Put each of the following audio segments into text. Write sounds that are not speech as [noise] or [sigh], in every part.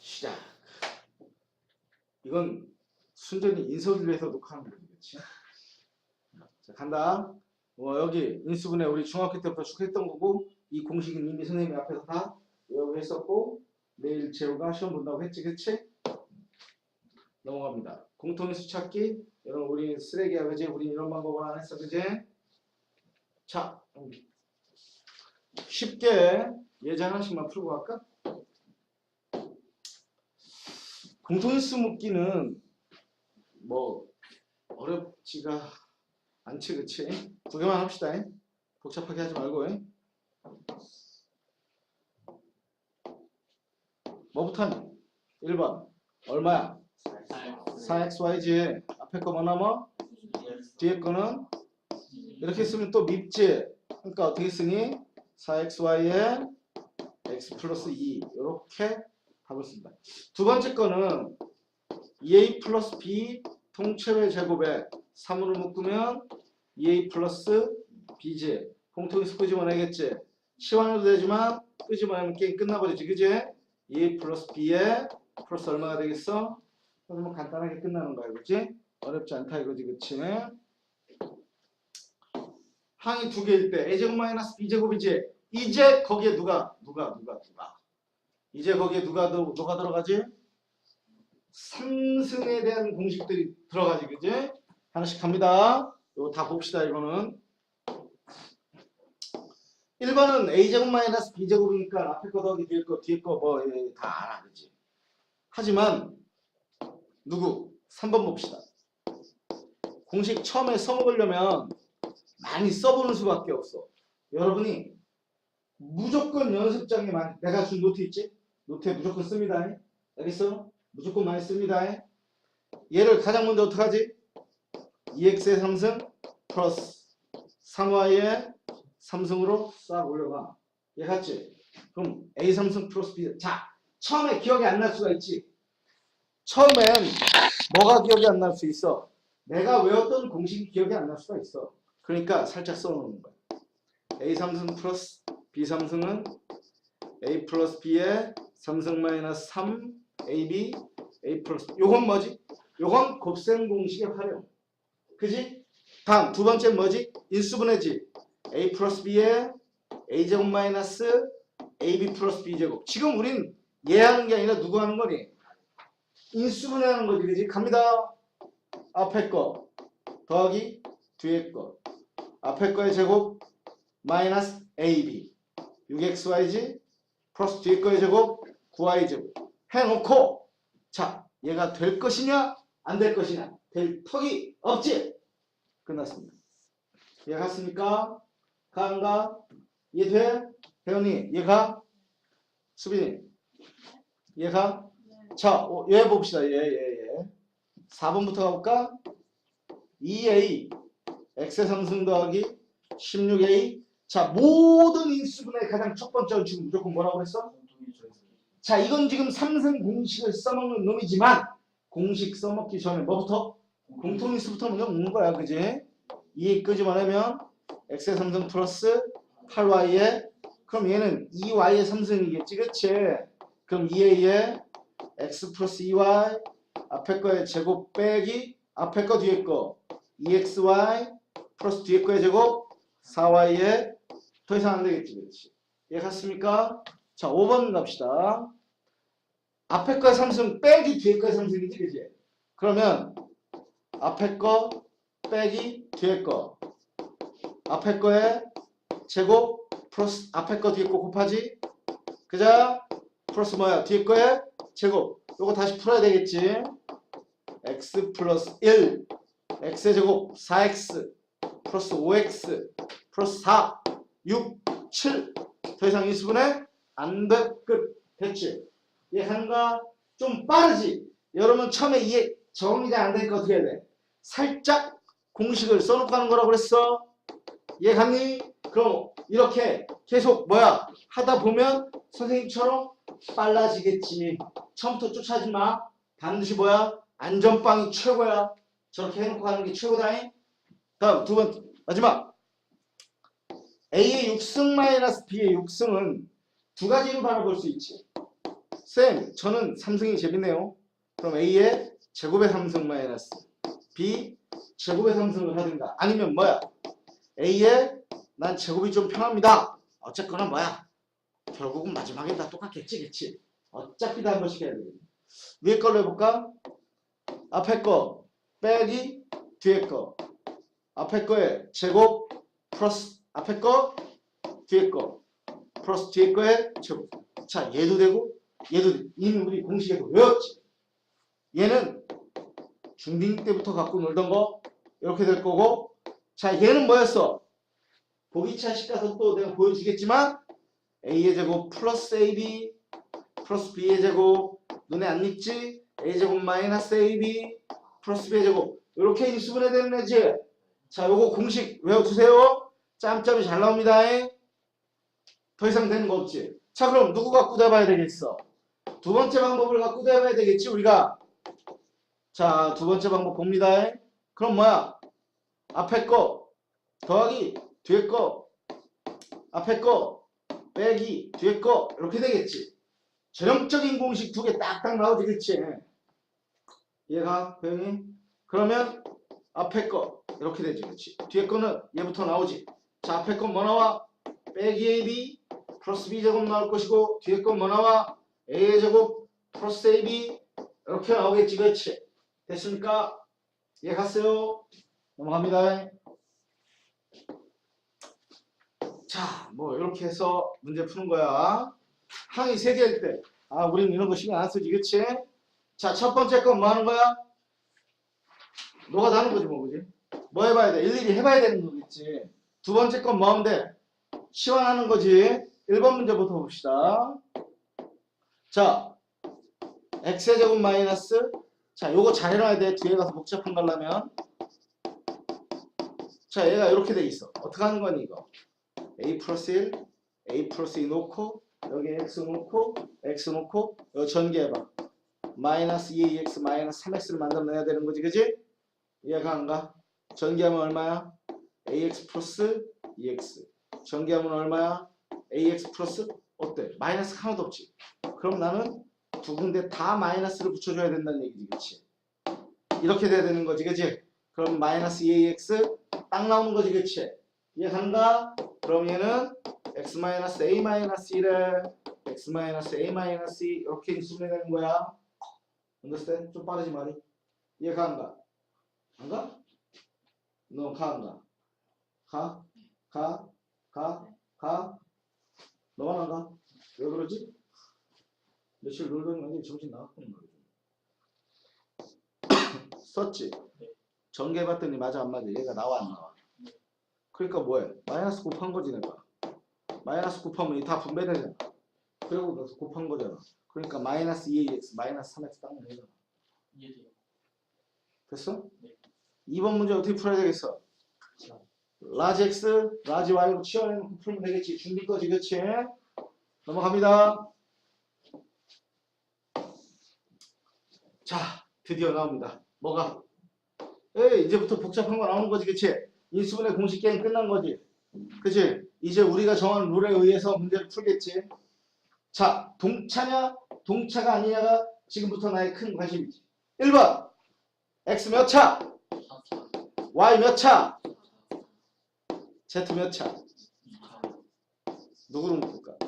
시작. 이건 순전히 인서를 위해서 녹화하는 거지, 그렇지? 자, 간다. 어, 여기 인수분해 우리 중학교 때부터 쭉 했던 거고 이 공식은 이미 선생님이 앞에서 다 외우고 했었고 내일 재우가 시험 본다고 했지, 그렇지? 넘어갑니다. 공통인수 찾기. 여러분 우리 쓰레기야, 그지? 우리 이런 방법을 안 했어, 그지? 자, 음. 쉽게 예제 하나씩만 풀고 갈까? 공통인수 묻기는 뭐 어렵지가 않지 그치? 두 개만 합시다 잉? 복잡하게 하지 말고 잉? 뭐부터 하니? 1번 얼마야? 4xy지 앞에 거뭐 남아? 뒤에 거는 이렇게 쓰면 또 밉지 그러니까 어떻게 쓰니? 4xy에 x 플러스 2 이렇게 답을 씁니다. 두 번째 거는 2a 플러스 b 통째로의 제곱에 3으로 묶으면 2a 플러스 b지. 공통인수 끄집어내겠지? 시환해도 되지만 끄집어내면 게임 끝나버리지. 그지? 2a 플러스 b에 플러스 얼마가 되겠어? 그러면 간단하게 끝나는 거야. 그지? 어렵지 않다 이거지 그치? 항이 두 개일 때 a제곱 마이너스 b제곱이지? 이제 거기에 누가 누가 누가 누가 이제 거기에 누가 더- 누가 들어가지? 삼승에 대한 공식들이 들어가지 그지? 하나씩 갑니다. 이거 다 봅시다 이거는 1번은 a제곱 마이너스 b제곱이니까 앞에 거 더하기 뒤에 거 뒤에 거뭐 다 알아 그지? 하지만 누구? 3번 봅시다. 공식 처음에 써먹으려면 많이 써보는 수밖에 없어. 여러분이 무조건 연습장에 많이 내가 준 노트 있지? 노트에 무조건 씁니다. 알겠어? 무조건 많이 씁니다. 얘를 가장 먼저 어떡하지? 2x의 3승 플러스 3y의 3승으로 싹 올려봐. 얘 같지? 그럼 a 3승 플러스 b. 자, 처음에 기억이 안 날 수가 있지. 처음엔 뭐가 기억이 안 날 수 있어? 내가 외웠던 공식이 기억이 안 날 수가 있어. 그러니까 살짝 써놓는 거야. a 3승 플러스 b 3승은 a 플러스 b의 3승 마이너스 3 ab a 플러스 요건 뭐지? 요건 곱셈 공식의 활용. 그지? 다음 두 번째 뭐지? 인수분해지. a 플러스 b의 a 제곱 마이너스 ab 플러스 b 제곱. 지금 우린 얘 하는 게 아니라 누구 하는 거니? 인수분해 하는 거지, 그지? 갑니다. 앞에 거 더하기 뒤에 거. 앞에 거의 제곱 마이너스 ab 6xy지 플러스 뒤에 거의 제곱 9y 제곱 해놓고 자 얘가 될 것이냐 안 될 것이냐 될 턱이 없지 끝났습니다 이해 갔습니까? 가안가? 이해돼? 혜연이 이해가? 수빈이 이해가? 자, 어, 얘 봅시다. 얘, 얘, 얘. 4번부터 가볼까? 2a x의 상승 더하기 16a 자, 모든 인수분의 가장 첫 번째는 지금 무조건 뭐라고 그랬어? 자, 이건 지금 삼승 공식을 써먹는 놈이지만 공식 써먹기 전에 뭐부터? 공통인수부터 먼저 먹는 거야, 그지? 2 끄집어내면 x의 3승 플러스 8y의 그럼 얘는 2y의 3승이겠지, 그치? 그럼 2a의 x 플러스 2y 앞에 거의 제곱 빼기 앞에 거 뒤에 거 2xy 플러스 뒤에 거의 제곱 4y의 더 이상 안 되겠지, 그렇지? 이해 갔습니까? 자, 5번 갑시다. 앞에 거의 3승 빼기 뒤에 거의 3승이지, 그지? 그러면 앞에 거 빼기 뒤에 거 앞에 거에 제곱 플러스 앞에 거 뒤에 거 곱하지? 그자? 플러스 뭐야? 뒤에 거에 제곱. 요거 다시 풀어야 되겠지? x 플러스 1 x의 제곱 4x 플러스 5x 플러스 4 6 7 더 이상 인수분해 안돼 끝 됐지 이해한가 좀 빠르지. 여러분 처음에 이해 정리가 안 되니까 어떻게 해야 돼? 살짝 공식을 써놓고 하는 거라고 그랬어. 이해 갔니? 그럼 이렇게 계속 뭐야? 하다 보면 선생님처럼 빨라지겠지. 처음부터 쫓아지 마. 반드시 뭐야? 안전빵이 최고야. 저렇게 해놓고 하는 게 최고다잉. 다음 두 번째 마지막. A의 6승 마이너스 B의 6승은 두 가지로 바라볼 수 있지. 쌤, 저는 3승이 재밌네요. 그럼 A의 제곱의 3승 마이너스 B 제곱의 3승을 하든가 아니면 뭐야? A의 난 제곱이 좀 편합니다. 어쨌거나 뭐야? 결국은 마지막엔 다 똑같겠지, 그치? 어차피 다 한 번씩 해야 되겠네. 위에 걸로 해볼까? 앞에 거 빼기 뒤에 거 앞에 거에 제곱 플러스 앞에 거 뒤에 거 플러스 뒤에 거에 제곱. 자 얘도 되고 얘도 돼. 이는 우리 공식에서 외웠지. 얘는 중딩 때부터 갖고 놀던 거 이렇게 될 거고. 자 얘는 뭐였어? 보기차 식 가서 또 내가 보여주겠지만 a의 제곱 플러스 ab 플러스 b의 제곱 눈에 안 익지? A제곱 마이너스 ab 플러스 b의 제곱. 이렇게 인수분해 되는 애지. 자 요거 공식 외워두세요. 짬짬이 잘 나옵니다 더 이상 되는 거 없지. 자 그럼 누구 갖고 잡아야 되겠어? 두 번째 방법을 갖고 잡아야 되겠지 우리가? 자 두 번째 방법 봅니다. 그럼 뭐야? 앞에 거 더하기 뒤에 거 앞에 거 빼기 뒤에 거 이렇게 되겠지. 전형적인 공식 두 개 딱딱 나오지. 그치 얘가 배영이? 그러면 앞에 거 이렇게 되지 그치 뒤에 거는 얘부터 나오지. 자 앞에 건 뭐 나와? 빼기 AB 플러스 B 제곱 나올 것이고 뒤에 건 뭐 나와? A의 제곱 플러스 AB 이렇게 나오겠지 그치 됐습니까? 예 갔어요? 넘어갑니다. 자뭐 이렇게 해서 문제 푸는 거야. 항이 세 개일 때. 아 우리는 이런 거 신경 안 쓰지 그치 자첫 번째 건 뭐 하는 거야? 너가 다는 거지 뭐 그지? 뭐 해봐야 돼? 일일이 해봐야 되는 거겠지. 두 번째 건 뭐 하면 돼? 시환하는 거지 1번 문제부터 봅시다 자 x의 제곱 마이너스 자 요거 잘 해놔야 돼 뒤에 가서 복잡한 거 하려면 자 얘가 이렇게 돼 있어 어떻게 하는 거니 이거 a 플러스 1 a 플러스 2 놓고 여기 x 놓고 x 놓고 여기 전개해봐 마이너스 2ax 마이너스 3x를 만들어내야 되는 거지 그지? 이해가 안 가? 전개하면 얼마야? ax 플러스 2x 전개하면 얼마야? Ax 플러스 어때? 마이너스 하나도 없지 그럼 나는 두 군데 다 마이너스를 붙여줘야 된다는 얘기지 그치? 이렇게 돼야 되는 거지 그치? 그럼 마이너스 2ax 딱 나오는 거지 그치? 이해간다? 그럼 얘는 x 마이너스 a 마이너스 1에 x 마이너스 a 마이너스 2 이렇게 인수분해 되는 거야 understand? 좀 빠르지 말이 이해가 안 가? 안 가? 너가안 가? 가? 가? 가? 가? 너만 안 가? 왜 그러지? 며칠 놀더니 완전히 정신 나갔구나 [coughs] 썼지? 전개해봤더니 맞아 안 맞아 얘가 나와 안 나와 그러니까 뭐해 마이너스 곱한 거지 내가 마이너스 곱하면 이 다 분배되잖아 그리고 넣어서 곱한 거잖아 그러니까 마이너스 2ax 마이너스 3x 딱 되잖아. 됐어? 네. 2번 문제 어떻게 풀어야 되겠어? 라지 x, 라지 y로 치워내놓고 풀면 되겠지. 준비 거지, 그치? 넘어갑니다. 자, 드디어 나옵니다. 뭐가? 에이, 이제부터 복잡한 거 나오는 거지, 그치? 인수분해 공식 게임 끝난 거지. 그치? 이제 우리가 정한 룰에 의해서 문제를 풀겠지. 자, 동차냐, 동차가 아니냐가 지금부터 나의 큰 관심이지. 1번. x 몇 차? y 몇 차? Z 몇 차? 누구를 묶을까?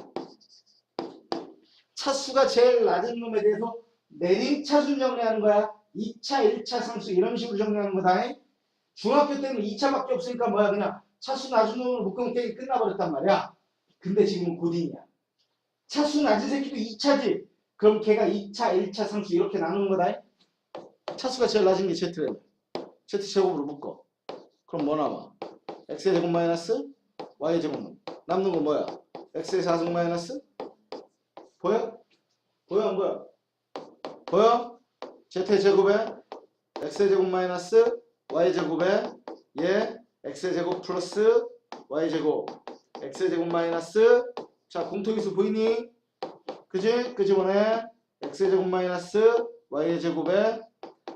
차수가 제일 낮은 놈에 대해서 내림 차수 정리하는 거야. 2차, 1차 상수 이런 식으로 정리하는 거다. 중학교 때는 2차밖에 없으니까 뭐야 그냥 차수 낮은 놈으로 묶으면 게임이 끝나버렸단 말이야. 근데 지금은 고딩이야. 차수 낮은 새끼도 2차지. 그럼 걔가 2차, 1차 상수 이렇게 나누는 거다. 차수가 제일 낮은 게 Z래. Z 제곱으로 묶어. 그럼 뭐 남아? X의 제곱 마이너스 Y의 제곱 남는 건 뭐야? X의 4승 마이너스 보여? 보여 안 보여? 보여? Z의 제곱에 X의 제곱 마이너스 Y의 제곱에 얘 X의 제곱 플러스 Y의 제곱 X의 제곱 마이너스 자 공통인수 보이니? 그지? 끄집어내 X의 제곱 마이너스 Y의 제곱에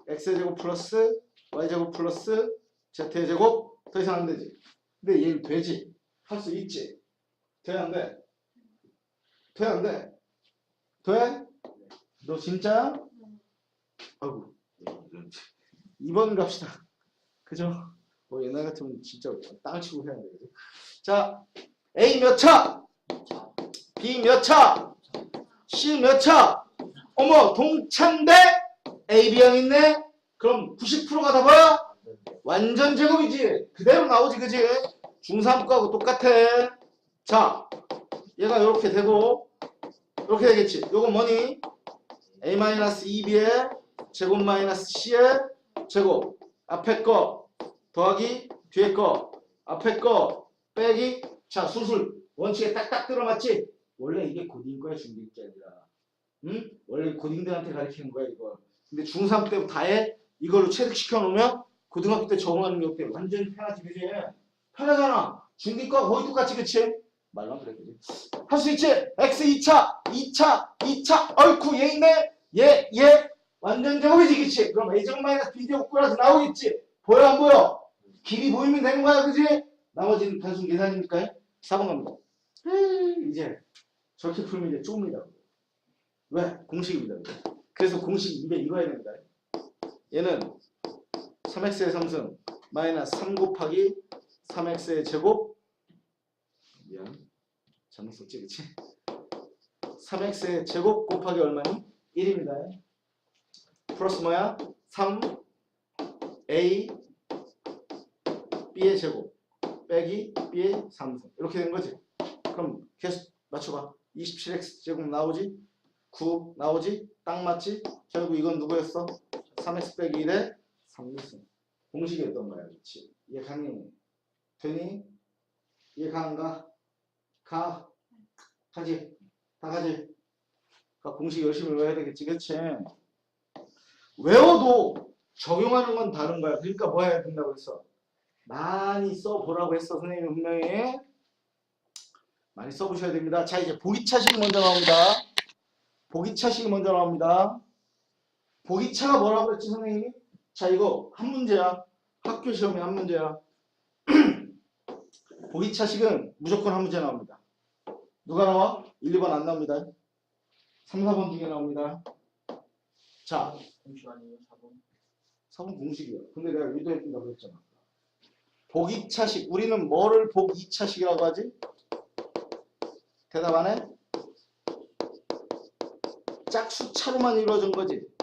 X의 제곱 플러스 Y제곱 플러스 Z의 제곱 더 이상 안 되지 근데 얘는 되지 할 수 있지 돼안 돼? 돼안 돼? 돼? 너 진짜야? 아이고 이런 2번 갑시다. 그죠? 뭐 옛날 같으면 진짜 땅을 치고 해야 돼. 그죠? 자, A 몇 차? B 몇 차? C 몇 차? 어머, 동차인데 A, B형 있네? 그럼 90%가 다 뭐야? 완전 제곱이지. 그대로 나오지, 그지? 중3과하고 똑같아. 자, 얘가 이렇게 되고, 이렇게 되겠지. 요건 뭐니? A-2B의 제곱 마이너스 C의 제곱. 앞에 거 더하기 뒤에 거. 앞에 거 빼기. 자, 수술. 원칙에 딱딱 들어맞지? 원래 이게 고딩 거야, 중딩 게 아니라. 응? 원래 고딩들한테 가르치는 거야, 이거. 근데 중3 때부터 다 해? 이걸로 체득시켜 놓으면 고등학교 때 적응하는 게 어때? 완전 편하지, 그지? 편하잖아. 거 거의 똑같이, 그치? 말만 그래, 그지? 할 수 있지? X 2차, 2차, 2차, 어이쿠, 얘 있네? 얘, 얘, 완전 제곱이지, 그치? 그럼 A제곱 마이너스 B제곱 꾸려서 나오겠지? 보여, 안 보여? 길이 보이면 되는 거야, 그지? 나머지는 단순 계산이니까 4번 갑니다. 에이, 이제 저렇게 풀면 이제 조금이다. 왜? 공식입니다. 그래서 공식 200 이거 해야 된다. 얘는 3x의 상승 마이너스 3 곱하기 3x의 제곱 미안 잘못 썼지 그치? 3x의 제곱 곱하기 얼마니? 1입니다. 플러스 뭐야? 3 a b의 제곱 빼기 b의 상승 이렇게 된 거지. 그럼 계속 맞춰봐. 27x 제곱 나오지? 9 나오지? 딱 맞지? 결국 이건 누구였어? 3x 빼기 1의 3승. 공식이었던 거야. 이해 가니? 되니? 가는가? 가. 가지. 다 가지. 가 공식 열심히 외워야 되겠지. 그치? 외워도 적용하는 건 다른 거야. 그러니까 뭐 해야 된다고 했어? 많이 써보라고 했어. 선생님이 분명히. 많이 써보셔야 됩니다. 자, 이제 보기차식이 먼저 나옵니다. 보기차식이 먼저 나옵니다. 보기차가 뭐라고 했지, 선생님이? 자, 이거 한 문제야. 학교 시험에 한 문제야. [clears throat] 보기 차식은 무조건 한 문제 나옵니다. 누가 나와? 1, 2번 안 나옵니다. 3, 4번 중에 나옵니다. 자, 공식 아니에요 4번 4번 공식이야. 근데 내가 유도해준다고 그랬잖아. 보기 차식. 우리는 뭐를 보기 차식이라고 하지? 대답 안 해? 짝수 차로만 이루어진 거지.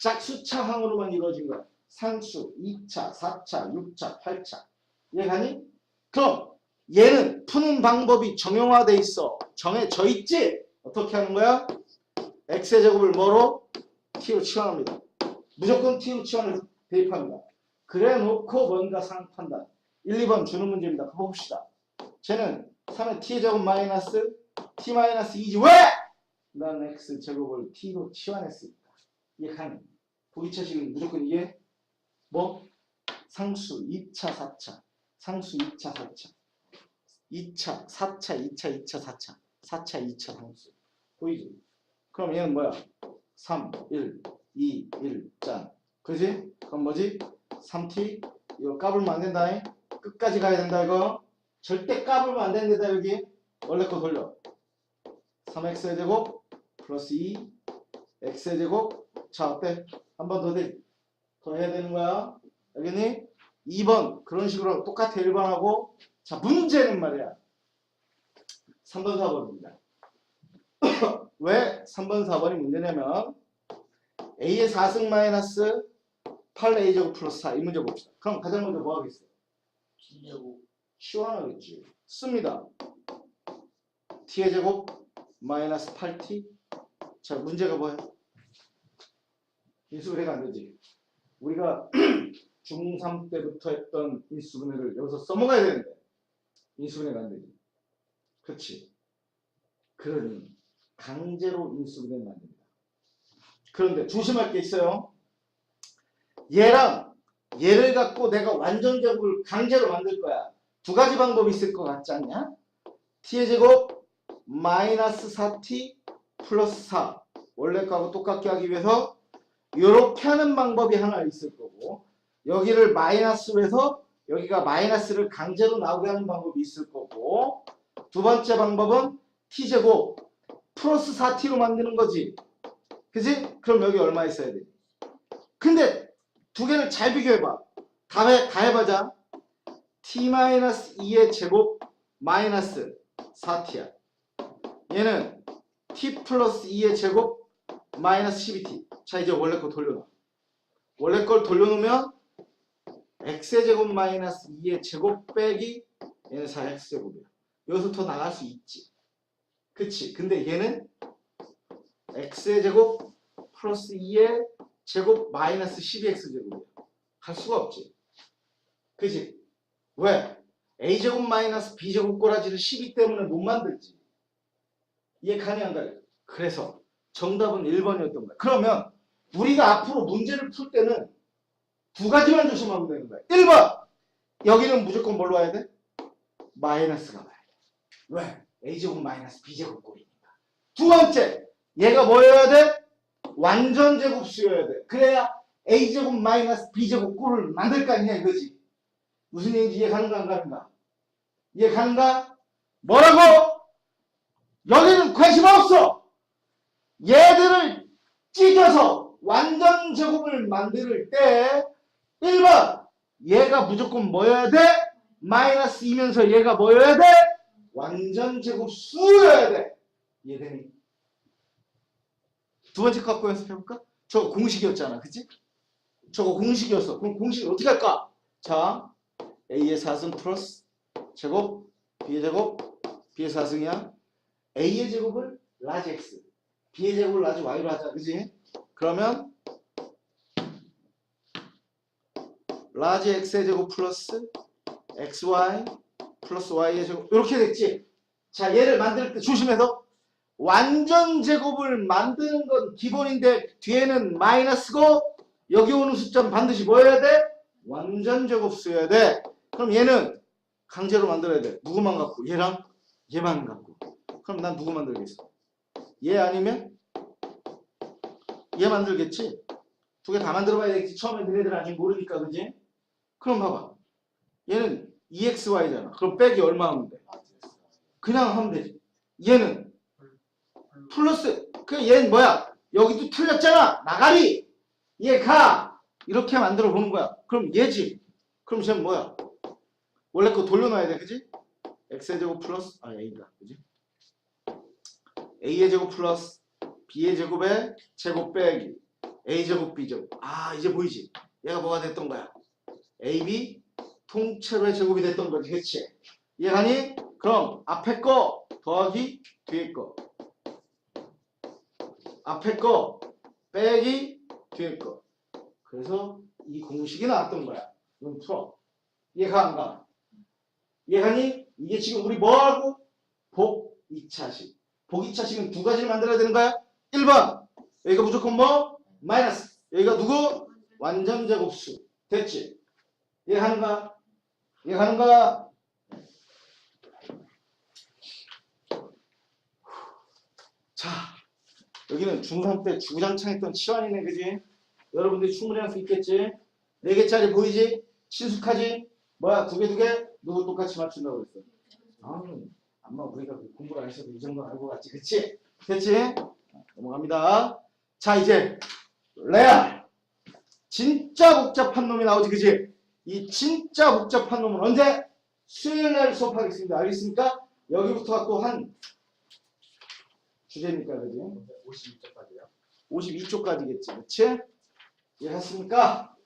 짝수차항으로만 이루어진 거야. 상수, 2차, 4차, 6차, 8차. 이해가니? 그럼 얘는 푸는 방법이 정형화돼 있어. 정해져 있지? 어떻게 하는 거야? x의 제곱을 뭐로? t로 치환합니다. 무조건 t로 치환을 대입합니다. 그래 놓고 뭔가 상 판단. 1, 2번 주는 문제입니다. 그거 봅시다. 쟤는 3의 t의 제곱 마이너스 t 마이너스 2지 왜? 난 x 제곱을 t로 치환했으니까. 이해가니? 보기차식은 무조건 이해? 뭐? 상수 2차 4차 상수 2차 4차 2차 4차 2차 2차 4차 4차 2차 상수 보이지? 그럼 얘는 뭐야? 3 1 2 1 짠. 그지? 그럼 뭐지? 3t 이거 까불면 안 된다 잉? 끝까지 가야 된다 이거 절대 까불면 안 된다 여기 원래 거 돌려 3x의 제곱 플러스 2 x의 제곱 자 어때? 한 번 더 돼. 더 해야 되는 거야. 알겠니? 2번 그런 식으로 똑같아 1번하고 자 문제는 말이야. 3번 4번입니다. [coughs] 왜 3번 4번이 문제냐면 a의 4승 마이너스 8a 제곱 플러스 4 이 문제 봅시다. 그럼 가장 먼저 뭐 하겠어요? T제곱 시원하겠지. 씁니다. t의 제곱 마이너스 8t 자 문제가 뭐야? 인수분해가 안 되지. 우리가 [clears throat] 중3 때부터 했던 인수분해를 여기서 써먹어야 되는데 인수분해가 안 되지. 그렇지. 그러니 강제로 인수분해는 안 됩니다. 그런데 조심할 게 있어요. 얘랑 얘를 갖고 내가 완전적으로 강제로 만들 거야. 두 가지 방법이 있을 것 같지 않냐? t의 제곱 마이너스 4t 플러스 4 원래 거하고 똑같게 하기 위해서 이렇게 하는 방법이 하나 있을 거고 여기를 마이너스로 해서 여기가 마이너스를 강제로 나오게 하는 방법이 있을 거고 두 번째 방법은 t제곱 플러스 4t로 만드는 거지 그지? 그럼 여기 얼마 있어야 돼? 근데 두 개를 잘 비교해봐. 다, 해, 다 해보자. t-2의 제곱 마이너스 4t야. 얘는 t 플러스 2의 제곱 마이너스 12t. 자 이제 원래 거 돌려놔. 원래 걸 돌려놓으면 x의 제곱 마이너스 2의 제곱 빼기 얘는 4x 제곱이야. 여기서 더 나갈 수 있지. 그치? 근데 얘는 x의 제곱 플러스 2의 제곱 마이너스 12x 제곱이야. 갈 수가 없지. 그치? 왜? a제곱 마이너스 b제곱 꼬라지를 12 때문에 못 만들지. 이해 가능한가요 그래서 정답은 1번이었던 거야. 그러면 우리가 앞으로 문제를 풀 때는 두 가지만 조심하면 되는 거야. 1번! 여기는 무조건 뭘로 와야 돼? 마이너스가 와야 돼. 왜? a제곱 마이너스 b제곱 꼴이니까. 두 번째! 얘가 뭐여야 돼? 완전 제곱 수여야 돼. 그래야 a제곱 마이너스 b제곱 꼴을 만들 거 아니냐 이거지. 무슨 얘기인지 이해 가는가 안 가는가? 이해 가는가? 뭐라고? 여기는 관심 없어. 얘들을 찢어서 완전 제곱을 만들 때 1번 얘가 무조건 뭐여야 돼? 마이너스 2면서 얘가 뭐여야 돼? 완전 제곱 수여야 돼. 이해되니? 두 번째 거 갖고 연습해볼까? 저거 공식이었잖아. 그치? 저거 공식이었어. 그럼 공식을 어떻게 할까? 자, A의 4승 플러스 제곱, B의 제곱, B의 4승이야. A의 제곱을 라지 X, B의 제곱을 라지 Y로 하자. 그지? 그러면 라지 X의 제곱 플러스 XY 플러스 Y의 제곱 이렇게 됐지? 자 얘를 만들 때 조심해서 완전 제곱을 만드는 건 기본인데 뒤에는 마이너스고 여기 오는 숫자는 반드시 뭐여야 돼? 완전 제곱수여야 돼. 그럼 얘는 강제로 만들어야 돼. 누구만 갖고? 얘랑 얘만 갖고. 그럼 난 누구 만들겠어? 얘 아니면 얘 만들겠지? 두 개 다 만들어 봐야 되겠지. 처음에 너네들 아직 모르니까 그지? 그럼 봐봐. 얘는 EXY잖아. 그럼 빼기 얼마 하면 돼? 그냥 하면 되지. 얘는 플러스 그 얘는 뭐야? 여기도 틀렸잖아. 나가리. 얘 가. 이렇게 만들어 보는 거야. 그럼 얘지. 그럼 쟤는 뭐야? 원래 거 돌려놔야 돼. 그지? X의 제곱 플러스 아 A다. 그지? A의 제곱 플러스 B의 제곱의 제곱 빼기 A 제곱 B 제곱. 아 이제 보이지? 얘가 뭐가 됐던 거야? AB 통째로의 제곱이 됐던 거지. 그치? 이해가니? 그럼 앞에 거 더하기 뒤에 거 앞에 거 빼기 뒤에 거 그래서 이 공식이 나왔던 거야. 그럼 풀어. 이해가 안 가? 이해가니? 이게 지금 우리 뭐하고? 복 2차식. 복 2차식은 두 가지를 만들어야 되는 거야. 1번 여기가 무조건 뭐? 마이너스 여기가 누구? 완전 제곱수 됐지? 이해하는가? 이해하는가? 자 여기는 중3 때 주구장창 했던 치환이네 그지? 여러분들이 충분히 할 수 있겠지? 네 개짜리 보이지? 친숙하지? 뭐야 두개 두 개? 누구 똑같이 맞춘다고 그랬어? 아, 엄마 우리가 공부를 안 했어도 이 정도는 알고 갔지 그치? 됐지? 넘어갑니다 자 이제 레알 진짜 복잡한 놈이 나오지 그치? 이 진짜 복잡한 놈은 언제? 수요일 날 수업하겠습니다 알겠습니까? 여기부터가 또한 주제니까 그지? 52쪽까지요. 52초까지겠지 그치? 이해했습니까?